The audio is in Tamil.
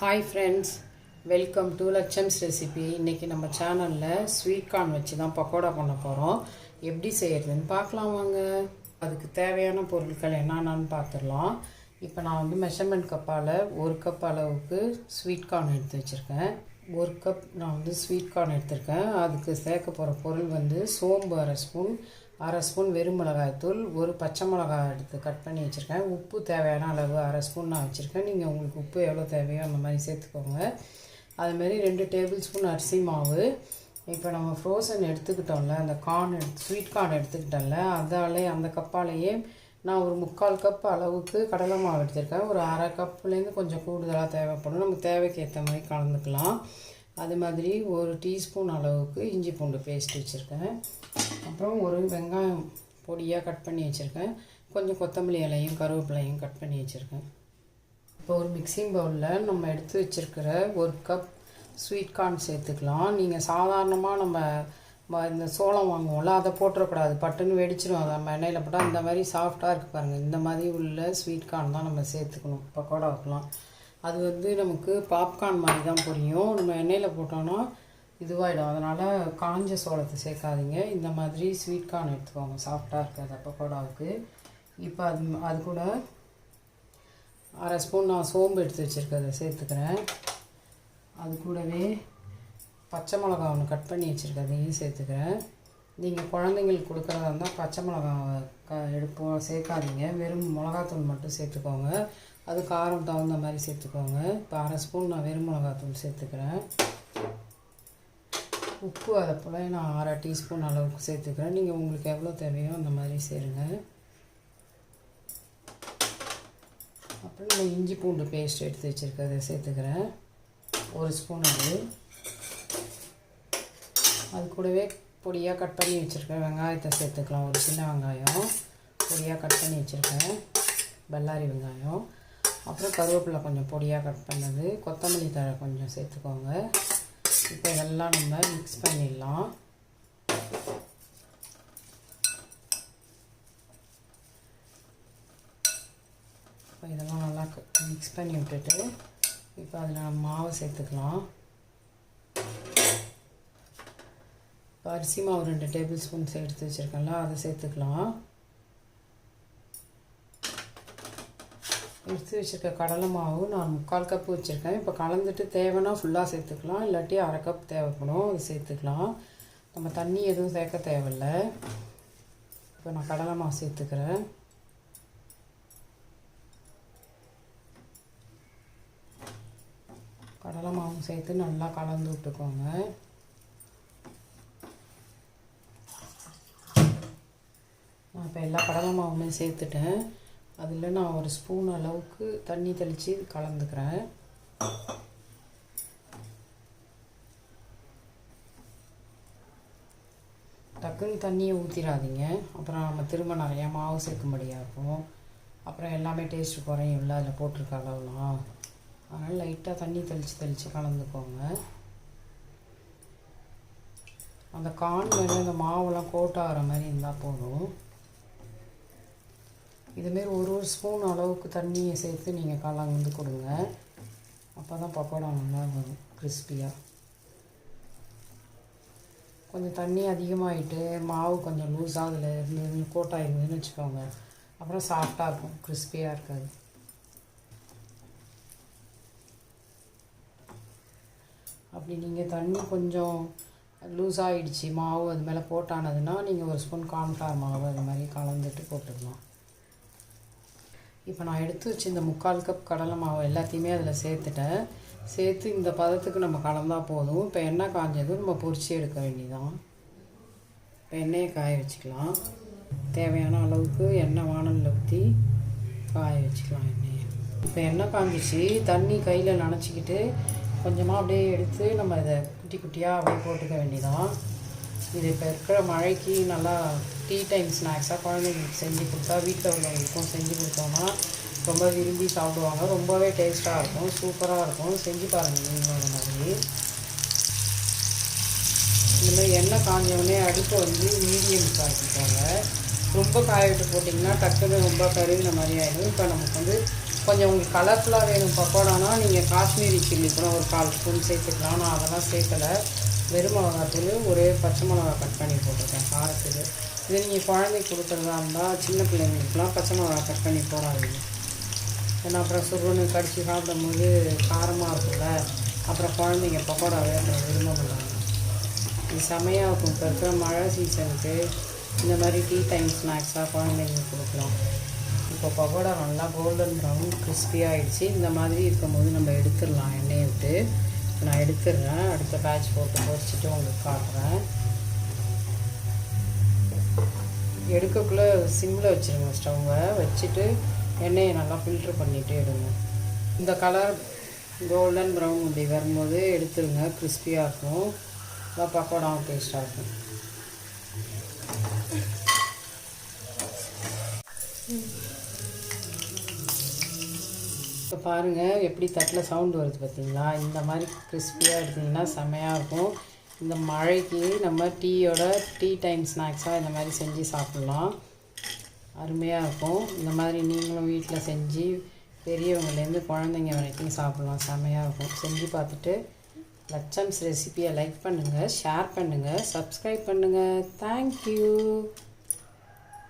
ஹாய் ஃப்ரெண்ட்ஸ் வெல்கம் டு லட்சம்ஸ் ரெசிபி இன்றைக்கி நம்ம சேனலில் ஸ்வீட் கார்ன் வச்சு தான் பக்கோடா பண்ண போகிறோம் எப்படி செய்கிறதுன்னு பார்க்கலாம் வாங்க. அதுக்கு தேவையான பொருட்கள் என்னென்னு பார்த்துடலாம். இப்போ நான் வந்து மெஷர்மெண்ட் கப்பால் ஒரு கப் அளவுக்கு ஸ்வீட் கார்ன் எடுத்து வச்சுருக்கேன். ஒரு கப் நான் வந்து ஸ்வீட் கார்ன் எடுத்திருக்கேன். அதுக்கு சேர்க்க போகிற பொருள் வந்து சோம்பு அரை ஸ்பூன் அரை ஸ்பூன் வெறும் மிளகாய்த்தூள் ஒரு பச்சை மிளகாய் எடுத்து கட் பண்ணி வச்சுருக்கேன். உப்பு தேவையான அளவு அரை ஸ்பூன் நான் வச்சுருக்கேன். நீங்கள் உங்களுக்கு உப்பு எவ்வளோ தேவையோ அந்த மாதிரி சேர்த்துக்கோங்க. அதுமாரி ரெண்டு டேபிள் ஸ்பூன் அரிசி மாவு. இப்போ நம்ம ஃப்ரோசன் எடுத்துக்கிட்டோம்ல அந்த கார்ன் எடுத்து ஸ்வீட் கார்ன் எடுத்துக்கிட்டோம்ல அதாலே அந்த கப்பாலேயே நான் ஒரு முக்கால் கப் அளவுக்கு கடலை மாவு எடுத்திருக்கேன். ஒரு அரை கப்புலேருந்து கொஞ்சம் கூடுதலாக தேவைப்படும். நமக்கு தேவைக்கு ஏற்ற மாதிரி கலந்துக்கலாம். அது மாதிரி ஒரு டீஸ்பூன் அளவுக்கு இஞ்சி பூண்டு பேஸ்ட் வச்சுருக்கேன். அப்புறம் ஒரு வெங்காயம் பொடியாக கட் பண்ணி வச்சுருக்கேன். கொஞ்சம் கொத்தமல்லி இலையும் கருவேப்பிலையும் கட் பண்ணி வச்சுருக்கேன். இப்போ ஒரு மிக்சிங் பவுலில் நம்ம எடுத்து வச்சுருக்கிற ஒரு கப் ஸ்வீட் கார்ன் சேர்த்துக்கலாம். நீங்கள் சாதாரணமாக நம்ம இந்த சோளம் வாங்குவோம்ல அதை போட்டுறக்கூடாது. பட்டுன்னு வெடிச்சிடும் அதை நம்ம எண்ணெயில் போட்டால் இந்த மாதிரி சாஃப்டாக இருக்குது பாருங்கள் இந்த மாதிரி உள்ள ஸ்வீட் கார்ன் தான் நம்ம சேர்த்துக்கணும். பக்கோடாவுக்குலாம் அது வந்து நமக்கு பாப்கார்ன் மாதிரி தான் புரியும். நம்ம எண்ணெயில் போட்டோன்னா இதுவாகிடும் அதனால் காஞ்ச சோளத்தை சேர்க்காதீங்க. இந்த மாதிரி ஸ்வீட் கார்ன் எடுத்துக்கோங்க. சாஃப்டாக இருக்காது. பக்கோடாவுக்கு இப்போ அது அது கூட அரை ஸ்பூன் நான் சோம்பு எடுத்து வச்சுருக்கதை சேர்த்துக்கிறேன். அது கூடவே பச்சை மிளகா ஒன்று கட் பண்ணி வச்சுருக்கதையும் சேர்த்துக்கிறேன். நீங்கள் குழந்தைங்களுக்கு கொடுக்குறதா இருந்தால் பச்சை மிளகாவை க எடுப்போம். சேர்க்காதீங்க. வெறும் மிளகாத்தூள் மட்டும் சேர்த்துக்கோங்க. அது காரம் தகுந்த மாதிரி சேர்த்துக்கோங்க. இப்போ அரை ஸ்பூன் நான் வெறும் மிளகாத்தூள் சேர்த்துக்கிறேன். உப்பு அதை போல் நான் அரை டீஸ்பூன் அளவுக்கு சேர்த்துக்கிறேன். நீங்கள் உங்களுக்கு எவ்வளோ தேவையோ அந்த மாதிரி சேருங்க. அப்புறம் நான் இஞ்சி பூண்டு பேஸ்ட் எடுத்து வச்சுருக்கிறத சேர்த்துக்கிறேன். ஒரு ஸ்பூன் அது. அது கூடவே பொடியாக கட் பண்ணி வச்சுருக்கேன் வெங்காயத்தை சேர்த்துக்கலாம். ஒரு சின்ன வெங்காயம். பொடியாக கட் பண்ணி வச்சுருக்கேன் பல்லாரி வெங்காயம். அப்புறம் கருவேப்பிலை கொஞ்சம் பொடியாக கட் பண்ணது கொத்தமல்லி தழை கொஞ்சம் சேர்த்துக்கோங்க. இப்போ இதெல்லாம் நம்ம மிக்ஸ் பண்ணிடலாம். இப்போ இதெல்லாம் நல்லா மிக்ஸ் பண்ணி விட்டுட்டு இப்போ அதில் மாவு சேர்த்துக்கலாம். இப்போ அரிசி மாவு ரெண்டு டேபிள் ஸ்பூன்ஸ் எடுத்து வச்சுருக்கேன்ல அதை சேர்த்துக்கலாம். எடுத்து வச்சுருக்க கடலை மாவு நான் முக்கால் கப்பு வச்சுருக்கேன். இப்போ கலந்துட்டு தேவைன்னா ஃபுல்லாக சேர்த்துக்கலாம். இல்லாட்டி அரை கப் தேவைப்படும். அது சேர்த்துக்கலாம். நம்ம தண்ணி எதுவும் சேர்க்க தேவையில்லை. இப்போ நான் கடலை மாவு சேர்த்துக்கிறேன். கடலை மாவும் சேர்த்து நல்லா கலந்து விட்டுக்கோங்க. நான் இப்போ எல்லா கடலை மாவுமே சேர்த்துட்டேன். அதில் நான் ஒரு ஸ்பூன் அளவுக்கு தண்ணி தெளித்து கலந்துக்கிறேன். டக்குன்னு தண்ணியை ஊற்றிடாதீங்க அப்புறம் நம்ம திரும்ப நிறையா மாவு சேர்க்கும்படியாக இருக்கும். அப்புறம் எல்லாமே டேஸ்ட்டு குறையும்ல அதில் போட்டிருக்க அளவுலாம் அதனால் லைட்டாக தண்ணி தெளித்து தெளித்து கலந்துக்கோங்க. அந்த கான் மேலே அந்த மாவுலாம் கோட்டாகிற மாதிரி இருந்தால் போதும். இதுமாரி ஒரு ஒரு ஸ்பூன் அளவுக்கு தண்ணியை சேர்த்து நீங்கள் கலந்து கொடுங்க. அப்போ தான் பக்கோடா நல்லா வரும் கிறிஸ்பியாக கொஞ்சம் தண்ணி அதிகமாகிட்டு மாவு கொஞ்சம் லூஸாக அதில் இருந்து கோட்டாக இருந்ததுன்னு வச்சுக்கோங்க. அப்புறம் சாஃப்டாக இருக்கும் கிறிஸ்பியாக இருக்காது. அப்படி நீங்கள் தண்ணி கொஞ்சம் லூஸ் ஆகிடுச்சி மாவு அது மேலே போட்டானதுன்னா நீங்கள் ஒரு ஸ்பூன் கார்ன்ஃப்ளவர் மாவு அது மாதிரி கலந்துட்டு போட்டுக்கலாம். இப்போ நான் எடுத்து வச்சு இந்த முக்கால் கப் கடலை மாவு எல்லாத்தையுமே அதில் சேர்த்துட்டேன். சேர்த்து இந்த பதத்துக்கு நம்ம கலந்தால் போதும். இப்போ எண்ணெய் காஞ்சதும் நம்ம பொரிச்சு எடுக்க வேண்டியதான் இப்போ எண்ணெயை காய வச்சுக்கலாம். தேவையான அளவுக்கு எண்ணெய் வானலில் ஊற்றி காய வச்சுக்கலாம் எண்ணெயை. இப்போ எண்ணெய் காஞ்சிச்சு. தண்ணி கையில் நனைச்சிக்கிட்டு கொஞ்சமாக அப்படியே எடுத்து நம்ம இதை குட்டி குட்டியாக அப்படியே போட்டுக்க வேண்டியதான் இது இப்போ இருக்கிற மழைக்கு நல்லா டீ டைம் ஸ்நாக்ஸாக குழந்தைங்களுக்கு செஞ்சு கொடுத்தா வீட்டில் உள்ளவங்களுக்கும் செஞ்சு கொடுத்தோம்னா ரொம்ப விரும்பி சாப்பிடுவாங்க. ரொம்பவே டேஸ்ட்டாக இருக்கும் சூப்பராக இருக்கும். செஞ்சு பாருங்கள் நீங்கள் அந்த மாதிரி. இந்த எண்ணெய் காஞ்சவுடனே அடுப்பை வந்து மீடியம் காய்ச்சிக்கோங்க ரொம்ப காய விட்டு போட்டிங்கன்னா டக்குன்னு ரொம்ப கருவின மாதிரி ஆகிடும் இப்போ நமக்கு வந்து கொஞ்சம் உங்களுக்கு கலர்ஃபுல்லாக வேணும். பக்கோடானா நீங்கள் காஷ்மீரி சில்லி கூட ஒரு கால் ஸ்பூன் சேர்த்துக்கலாம். நான் அதெல்லாம் சேர்க்கலை. வெறும் மிளகாத்தூள் ஒரே பச்சை மிளகா கட் பண்ணி போட்டிருக்கேன் காரத்துக்கு. இது நீங்கள் குழந்தைக்கு கொடுக்குறதா இருந்தால் சின்ன பிள்ளைங்களுக்குலாம் பச்சை மிளகா கட் பண்ணி போடாதீங்க. ஏன்னா அப்புறம் சுருன்னு கடிச்சு சாப்பிடும்போது காரமாக இருக்கும்ல. அப்புறம் குழந்தைங்க பக்கோடாவே அப்புறம் விரும்ப மாட்டாங்க. இது செமையாக இருக்கும் இப்போ இருக்கிற மழை சீசனுக்கு இந்த மாதிரி டீ டைம் ஸ்நாக்ஸாக குழந்தைங்களுக்கு கொடுக்கலாம் இப்போ பக்கோடா நல்லா கோல்டன் ப்ரௌன் crispy இந்த மாதிரி இருக்கும்போது நம்ம எடுத்துடலாம் எண்ணெயை விட்டு. நான் எடுத்துடுறேன் அடுத்த பேட்ச் போட்டு பொரிச்சிட்டு உங்களுக்கு காட்டுறேன். எடுக்கக்குள்ளே சிம்மில் வச்சுருங்க ஸ்டவ்வை வச்சுட்டு எண்ணெயை நல்லா ஃபில்ட்ரு பண்ணிவிட்டு எடுங்க. இந்த கலர் கோல்டன் ப்ரௌன் இப்படி வரும்போது எடுத்துருங்க. கிறிஸ்பியாக இருக்கும். நல்லா பக்கோடாவும் டேஸ்ட்டாக இருக்கும். இப்போ பாருங்கள் எப்படி தட்டில் சவுண்டு வருது பார்த்திங்களா? இந்த மாதிரி கிறிஸ்பியாக எடுத்திங்கன்னா செம்மையாக இருக்கும். இந்த மழைக்கு நம்ம டீயோட டீ டைம் ஸ்நாக்ஸாக இந்த மாதிரி செஞ்சு சாப்பிட்லாம். அருமையாக இருக்கும். இந்த மாதிரி நீங்களும் வீட்டில் செஞ்சு பெரியவங்கலேருந்து குழந்தைங்க வரைக்கும் சாப்பிட்லாம். செமையாக இருக்கும். செஞ்சு பார்த்துட்டு லட்சம்ஸ் ரெசிபியை லைக் பண்ணுங்கள் ஷேர் பண்ணுங்கள் சப்ஸ்கிரைப் பண்ணுங்கள் தேங்க்யூ